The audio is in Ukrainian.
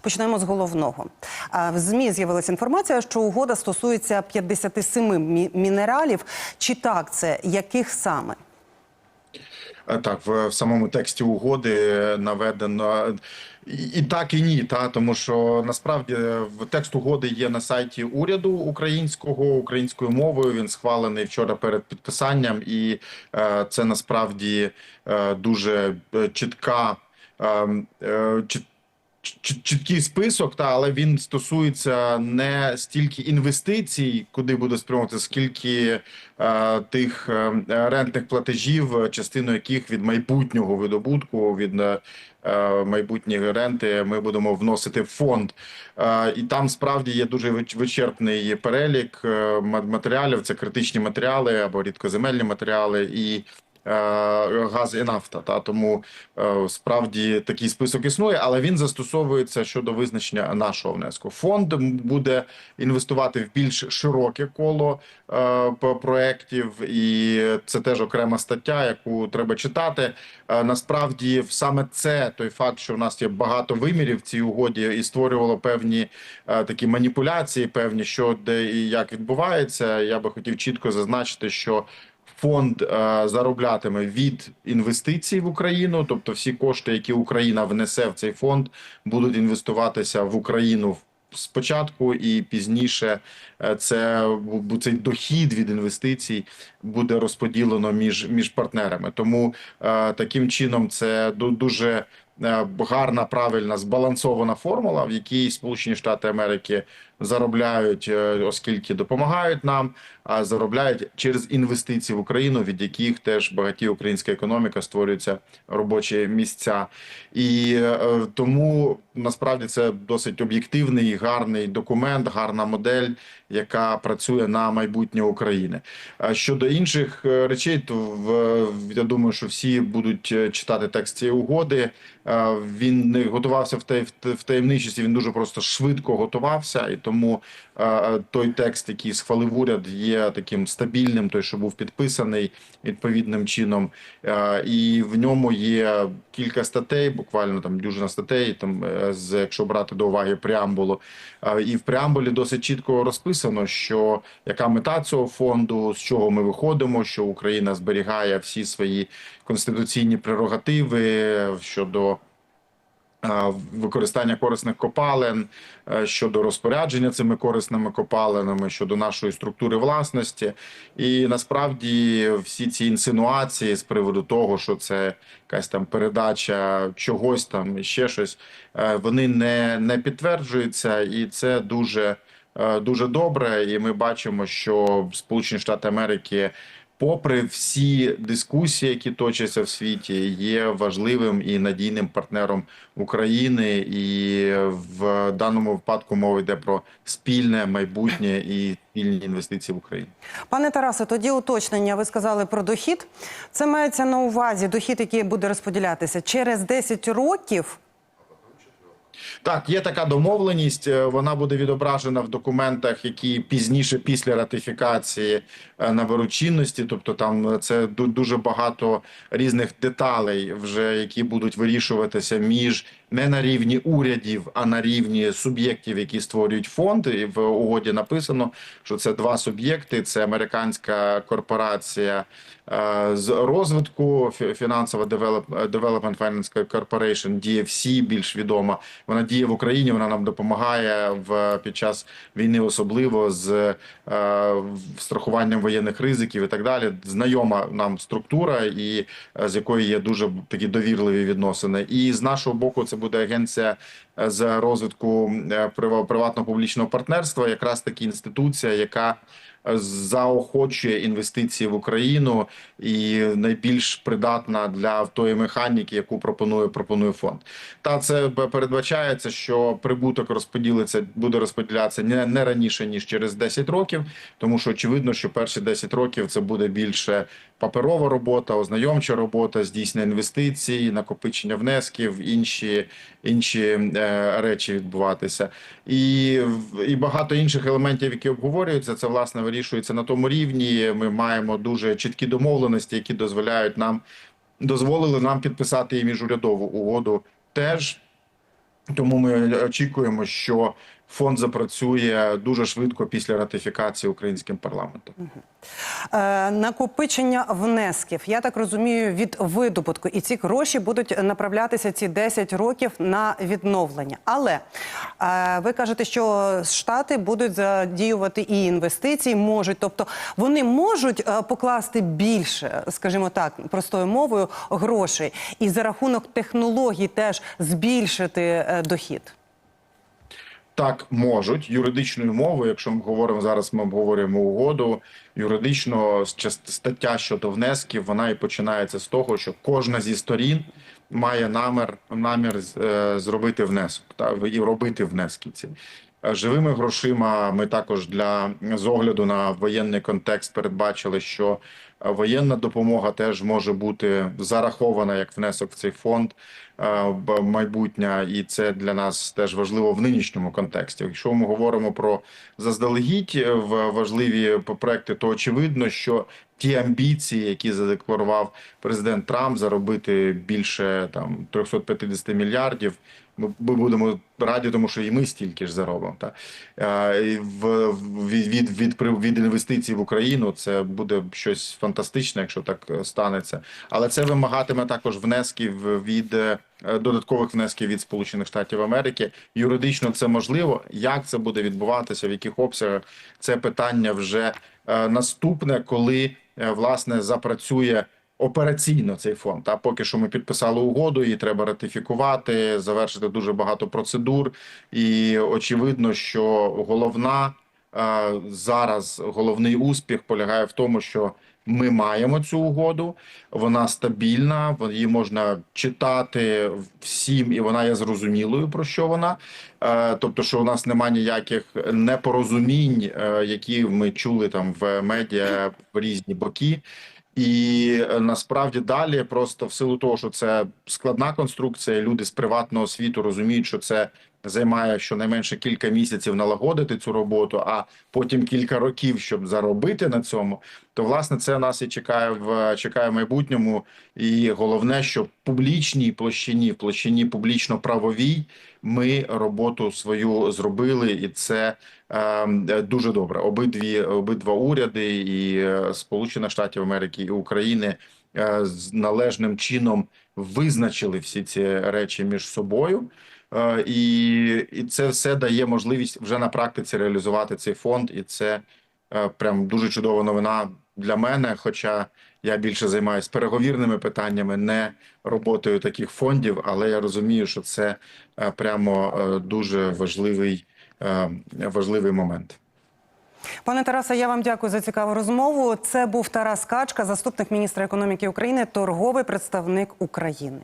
Почнемо з головного. В ЗМІ з'явилася інформація, що угода стосується 57 мі- мінералів. Чи так це? Яких саме? Е, Так, в, в самому тексті угоди е, наведено і, і так, і ні, та тому що насправді е, в текст угоди є на сайті уряду українського українською мовою. Він схвалений вчора перед підписанням, і е, це насправді е, дуже е, чітка. е, е, чіт- чіткий список, та але він стосується не стільки інвестицій, куди буде спрямовувати, скільки е, тих е, рентних платежів, частину яких від майбутнього видобутку, від е, майбутньої ренти ми будемо вносити в фонд. Е, і там справді є дуже вичерпний перелік е, матеріалів. Це критичні матеріали або рідкоземельні матеріали і. Е, Газ і нафта, та тому е, справді такий список існує, але він застосовується щодо визначення нашого внеску. Фонд буде інвестувати в більш широке коло е, проєктів, і це теж окрема стаття, яку треба читати. Насправді, саме це той факт, що в нас є багато вимірів в цій угоді, і створювало певні такі маніпуляції, певні що де і як відбувається. Я би хотів чітко зазначити, що фонд е, зароблятиме від інвестицій в Україну, тобто всі кошти, які Україна внесе в цей фонд, будуть інвестуватися в Україну спочатку, і пізніше е, це цей дохід від інвестицій буде розподілено між між партнерами. Тому е, таким чином це дуже гарна, правильна, збалансована формула, в якій Сполучені Штати Америки заробляють, е, оскільки допомагають нам, а заробляють через інвестиції в Україну, від яких теж багаті українська економіка створюються робочі місця, і е, тому насправді це досить об'єктивний, гарний документ, гарна модель, яка працює на майбутнє України. Щодо інших е, речей, то в я думаю, що всі будуть е, читати текст цієї угоди. Е, Він не готувався в в таємничості. Він дуже просто швидко готувався, і тому е, той текст, який схвалив уряд, є таким стабільним, той, що був підписаний відповідним чином. Е, І в ньому є кілька статей, буквально там дюжина статей, там з якщо брати до уваги преамбулу. І в преамбулі досить чітко розписано, що яка мета цього фонду, з чого ми виходимо, що Україна зберігає всі свої конституційні прерогативи щодо використання корисних копалин, е, щодо розпорядження цими корисними копалинами, щодо нашої структури власності. І насправді всі ці інсинуації з приводу того, що це якась там передача чогось там і ще щось, е, вони не, не підтверджуються, і це дуже, е, дуже добре. І ми бачимо, що Сполучені Штати Америки. Попри всі дискусії, які точаться в світі, є важливим і надійним партнером України, і в даному випадку мова йде про спільне майбутнє і спільні інвестиції в Україну. Пане Тарасе, тоді уточнення. Ви сказали про дохід. Це мається на увазі дохід, який буде розподілятися через 10 років. Так, є така домовленість. е, Вона буде відображена в документах, які пізніше після ратифікації е, наберуть чинності. Тобто, там це ду- дуже багато різних деталей, вже які будуть вирішуватися між не на рівні урядів, а на рівні суб'єктів, які створюють фонд. І в угоді написано, що це два суб'єкти: це американська корпорація е, з розвитку фі- фінансова Develop- Development Finance Corporation, DFC, більш відома. Вона діє в Україні. Вона нам допомагає в під час війни, особливо з е, страхуванням воєнних ризиків і так далі. Знайома нам структура, і е, з якої є дуже такі довірливі відносини. І з нашого боку, це būdą hensę з розвитку е, прива- приватно-публічного партнерства, якраз таки інституція, яка е, заохочує інвестиції в Україну і найбільш придатна для тої механіки, яку пропонує пропонує фонд. Та це передбачається, що прибуток розподілиться буде розподілятися не, не раніше ніж через 10 років, тому що очевидно, що перші 10 років це буде більше паперова робота, ознайомча робота, здійснення інвестицій, накопичення внесків, інші інші е, речі відбуватися, і і багато інших елементів, які обговорюються, це власне вирішується на тому рівні. Ми маємо дуже чіткі домовленості, які дозволяють нам дозволили нам підписати і міжурядову угоду теж. Тому ми очікуємо, що фонд запрацює дуже швидко після ратифікації українським парламентом. Е, накопичення внесків, я так розумію, від видобутку, і ці гроші будуть направлятися ці 10 років на відновлення. Але е, ви кажете, що штати будуть задіювати і інвестиції, можуть, тобто вони можуть е, покласти більше, скажімо так, простою мовою, грошей, і за рахунок технологій теж збільшити дохід. Так, можуть юридичною мовою, якщо ми говоримо зараз, ми обговорюємо угоду. Юридично стаття щодо внесків вона і починається з того, що кожна зі сторін має намір намір е, зробити внесок та і робити внески. Ці живими грошима. Ми також для з огляду на воєнний контекст передбачили, що е, воєнна допомога теж може бути зарахована як внесок в цей фонд е, майбутня, і це для нас теж важливо в нинішньому контексті. Якщо ми говоримо про заздалегідь е, в важливі проекти, то очевидно, що ті амбіції, які задекларував президент Трамп, заробити більше там 350 мільярдів. Ми, будемо раді, тому що і ми стільки ж заробимо. Та в від, від, від, інвестицій в Україну це буде щось фантастичне, якщо так е, станеться. Але це вимагатиме також внесків від е, додаткових внесків від Сполучених Штатів Америки. Юридично це можливо. Як це буде відбуватися, в яких обсягах це питання вже е, наступне, коли власне запрацює. Операційно цей фонд. А поки що ми підписали угоду, її треба ратифікувати, завершити дуже багато процедур. І очевидно, що головна е, зараз головний успіх полягає в тому, що ми маємо цю угоду. Вона стабільна, її можна читати всім, і вона є зрозумілою про що вона. Е, Тобто, що у нас немає ніяких непорозумінь, е, які ми чули там в медіа в різні боки. І е, насправді далі, просто в силу того, що це складна конструкція, люди з приватного світу розуміють, що це займає щонайменше кілька місяців налагодити цю роботу, а потім кілька років, щоб заробити на цьому. То власне це нас і чекає в чекає в майбутньому. І головне, що в публічній площині, в площині публічно-правовій, ми роботу свою зробили, і це е, дуже добре. Обидві обидва уряди, і е, Сполучених Штатів Америки, і України е, з належним чином визначили всі ці речі між собою. Е, І, і це все дає можливість вже на практиці реалізувати цей фонд, і це е, прям дуже чудова новина для мене. Хоча я більше займаюся переговірними питаннями, не роботою таких фондів, але я розумію, що це е, прямо дуже важливий, важливий момент. Пане Тарасе, я вам дякую за цікаву розмову. Це був Тарас Качка, заступник міністра економіки України, торговий представник України.